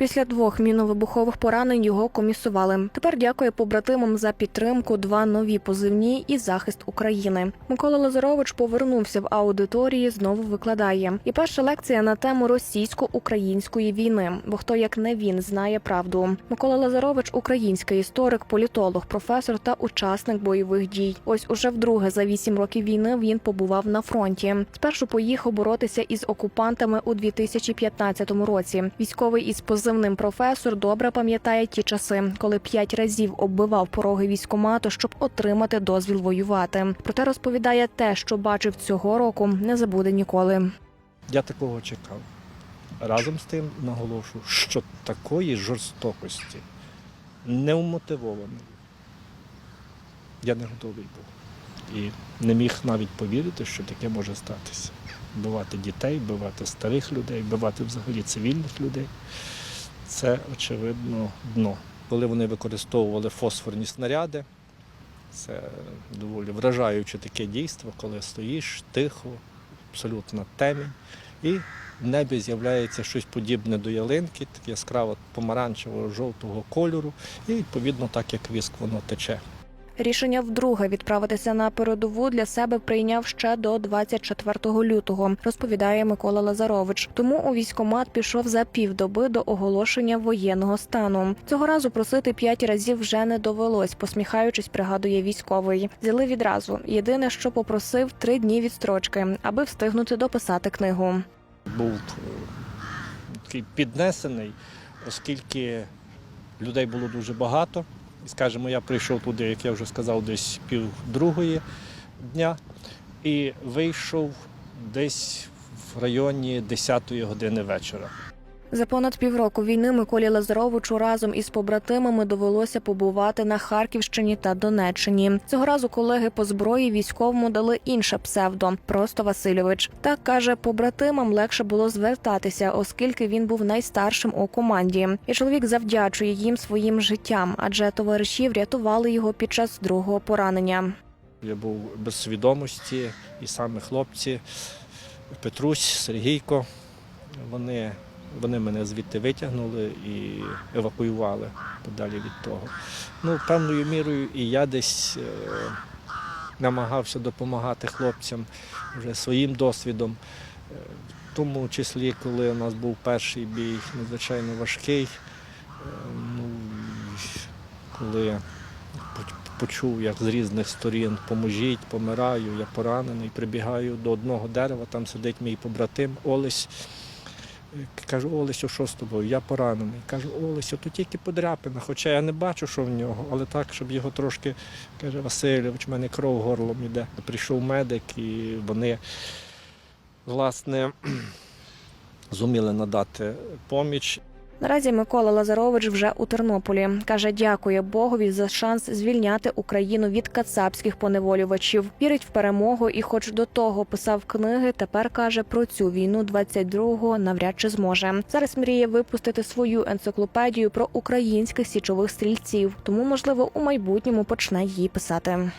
Після двох міновибухових поранень його комісували. Тепер дякує побратимам за підтримку, два нові позивні і захист України. Микола Лазарович повернувся в аудиторії, знову викладає. І перша лекція на тему російсько-української війни. Бо хто як не він знає правду. Микола Лазарович український історик, політолог, професор та учасник бойових дій. Ось уже вдруге за вісім років війни він побував на фронті. Спершу поїхав боротися із окупантами у 2015 році. Військовий із позивним професор добре пам'ятає ті часи, коли п'ять разів оббивав пороги військомату, щоб отримати дозвіл воювати. Проте розповідає те, що бачив цього року, не забуде ніколи. Я такого чекав. Разом з тим наголошую, що такої жорстокості неумотивованої я не готовий був. І не міг навіть повірити, що таке може статися. Вбивати дітей, вбивати старих людей, вбивати взагалі цивільних людей. Це, очевидно, дно. Коли вони використовували фосфорні снаряди, це доволі вражаюче таке дійство, коли стоїш тихо, абсолютно темінь, і в небі з'являється щось подібне до ялинки, яскраво помаранчевого жовтого кольору, і відповідно так як віск воно тече. Рішення вдруге відправитися на передову для себе прийняв ще до 24 лютого, розповідає Микола Лазарович. Тому у військомат пішов за півдоби до оголошення воєнного стану. Цього разу просити п'ять разів вже не довелось, посміхаючись, пригадує військовий. Взяли відразу. Єдине, що попросив три дні відстрочки, аби встигнути дописати книгу. Був такий піднесений, оскільки людей було дуже багато. Скажімо, я прийшов туди, як я вже сказав, десь пів другої дня і вийшов десь в районі 10-ї години вечора. За понад півроку війни Миколі Лазаровичу разом із побратимами довелося побувати на Харківщині та Донеччині. Цього разу колеги по зброї військовому дали інше псевдо просто Васильович. Так каже, побратимам легше було звертатися, оскільки він був найстаршим у команді. І чоловік завдячує їм своїм життям, адже товариші врятували його під час другого поранення. Я був без свідомості, і саме хлопці Петрусь, Сергійко, вони, вони мене звідти витягнули і евакуювали подалі від того. Ну, певною мірою і я десь е, намагався допомагати хлопцям вже своїм досвідом. Е, В тому числі, коли у нас був перший бій, надзвичайно важкий. Е, Ну, коли почув, як з різних сторін поможіть, помираю, я поранений, прибігаю до одного дерева, там сидить мій побратим Олесь. Кажу, Олесю, що з тобою? Я поранений. Кажу, Олесю, то тільки подряпина, хоча я не бачу, що в нього, але так, щоб його трошки, каже, Васильович, в мене кров горлом іде. Прийшов медик і вони, власне, зуміли надати поміч. Наразі Микола Лазарович вже у Тернополі каже, дякує Богові за шанс звільняти Україну від кацапських поневолювачів. Вірить в перемогу, і, хоч до того писав книги, тепер каже про цю війну 22-го навряд чи зможе. Зараз мріє випустити свою енциклопедію про українських січових стрільців, тому можливо у майбутньому почне її писати.